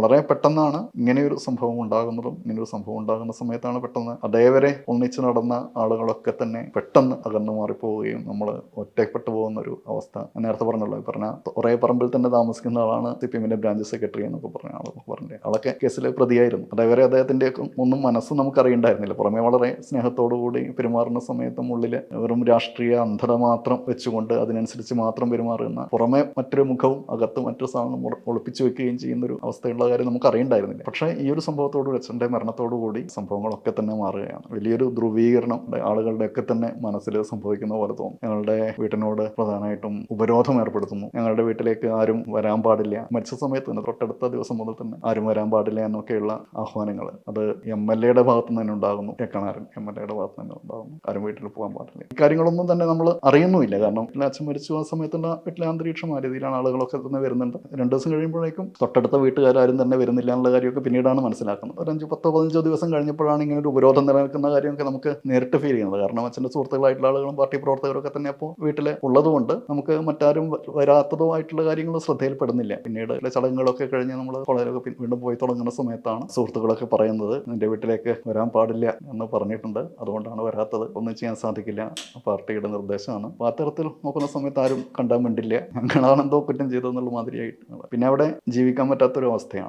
വളരെ പെട്ടെന്നാണ് ഇങ്ങനെയൊരു സംഭവം ഉണ്ടാകുന്നതും ഇങ്ങനെയൊരു സംഭവം ഉണ്ടാകുന്ന സമയത്താണ് പെട്ടെന്ന് അതേവരെ ഒന്നിച്ച് നടന്ന ആളുകളൊക്കെ തന്നെ പെട്ടെന്ന് അകന്നു മാറിപ്പോവുകയും നമ്മൾ ഒറ്റപ്പെട്ടു പോകുന്ന ഒരു അവസ്ഥ നേരത്തെ പറഞ്ഞല്ലോ പറഞ്ഞ ഒരേ പറമ്പിൽ തന്നെ താമസിക്കുന്ന ആളാണ് സി പി എമ്മിന്റെ ബ്രാഞ്ച് സെക്രട്ടറി എന്നൊക്കെ പറഞ്ഞ ആളൊക്കെ പറഞ്ഞത് ആളൊക്കെ കേസിലെ പ്രതിയായിരുന്നു. അതേവരെ അദ്ദേഹത്തിന്റെ ഒന്നും മനസ്സ് നമുക്ക് അറിയണ്ടായിരുന്നില്ല പുറമെ വളരെ സ്നേഹത്തോടുകൂടി പെരുമാറുന്ന സമയത്തും ഉള്ളിൽ വെറും രാഷ്ട്രീയ അന്ധത മാത്രം വെച്ചുകൊണ്ട് അതിനനുസരിച്ച് മാത്രം പെരുമാറുന്ന പുറമെ മറ്റൊരു മുഖവും അകത്ത് മറ്റൊരു സാധനം ഒളിപ്പിച്ചു വെക്കുകയും ചെയ്യുന്ന ഒരു അവസ്ഥയുള്ള കാര്യം നമുക്ക് അറിയണ്ടായിരുന്നില്ല. പക്ഷേ ഈ ഒരു സംഭവത്തോട് അച്ഛന്റെ മരണത്തോടുകൂടി സംഭവങ്ങളൊക്കെ തന്നെ മാറുകയാണ്. വലിയൊരു ധ്രുവീകരണം ആളുകളുടെ ഒക്കെ തന്നെ മനസ്സിൽ സംഭവിക്കുന്ന പോലെ തോന്നും. ഞങ്ങളുടെ വീട്ടിനോട് പ്രധാനമായിട്ടും ഉപരോധം ഏർപ്പെടുത്തുന്നു. ഞങ്ങളുടെ വീട്ടിലേക്ക് ആരും വരാൻ പാടില്ല. മരിച്ച സമയത്ത് തന്നെ തൊട്ടടുത്ത ദിവസം മുതൽ തന്നെ ആരും വരാൻ പാടില്ല എന്നൊക്കെയുള്ള ആഹ്വാനങ്ങൾ. അത് എം എൽ എയുടെ ഭാഗത്ത് നിന്ന് തന്നെ ഉണ്ടാകുന്നു. കേക്കണാരൻ എം എൽ എയുടെ ഭാഗത്ത് തന്നെ ഉണ്ടാകുന്നു. ആരും വീട്ടിൽ പോകാൻ പാടില്ല. ഇക്കാര്യങ്ങളൊന്നും കാര്യങ്ങളൊന്നും തന്നെ നമ്മൾ അറിയുന്നുമില്ല. കാരണം അച്ഛൻ മരിച്ചു ആ സമയത്തുള്ള വീട്ടിലെ അന്തരീക്ഷം ആ രീതിയിലാണ് ആളുകളൊക്കെ തന്നെ വരുന്നുണ്ട്. രണ്ട് ദിവസം കഴിയുമ്പോഴേക്കും തൊട്ടടുത്ത വീട്ടുകാരും തന്നെ വരുന്നില്ല എന്നുള്ള കാര്യമൊക്കെ പിന്നീടാണ് മനസ്സിലാക്കുന്നത്. ഒരു അഞ്ച് പത്തോ പതിനഞ്ചോ ദിവസം കഴിഞ്ഞപ്പോഴാണ് ഇങ്ങനെ ഒരു ഉപരോധം നിലനിൽക്കുന്ന കാര്യമൊക്കെ നമുക്ക് നേരിട്ട് ഫീൽ ചെയ്യുന്നത്. കാരണം അച്ഛന്റെ സുഹൃത്തുക്കളായിട്ടുള്ള ആളുകളും പാർട്ടി പ്രവർത്തകരൊക്കെ തന്നെ അപ്പോൾ വീട്ടിൽ ഉള്ളതുകൊണ്ട് നമുക്ക് മറ്റാരും വരാത്തതോ ആയിട്ടുള്ള കാര്യങ്ങൾ ശ്രദ്ധയിൽപ്പെടുന്നില്ല. പിന്നീട് ചടങ്ങുകളൊക്കെ കഴിഞ്ഞ് നമ്മൾ കോളേജിലൊക്കെ വീണ്ടും പോയി തുടങ്ങുന്ന സമയത്താണ് സുഹൃത്തുക്കളൊക്കെ പറയുന്നത് നിന്റെ വീട്ടിലേക്ക് വരാൻ പാടില്ല എന്ന് പറഞ്ഞിട്ടുണ്ട്. അതുകൊണ്ടാണ് വരാത്തത്. ഒന്നും ചെയ്യാൻ സാധിക്കില്ല. പാർട്ടിയുടെ നിർദ്ദേശമാണ്. അപ്പോൾ അത്തരത്തിൽ നോക്കുന്ന സമയത്ത് ആരും കണ്ടാൻ വേണ്ടില്ല ഞങ്ങളാണ് എന്തോ കുറ്റം ചെയ്തതെന്നുള്ള മാതിരിയായിട്ട്. പിന്നെ അവിടെ ജീവിക്കാൻ പറ്റാത്തൊരു അവസ്ഥയാണ്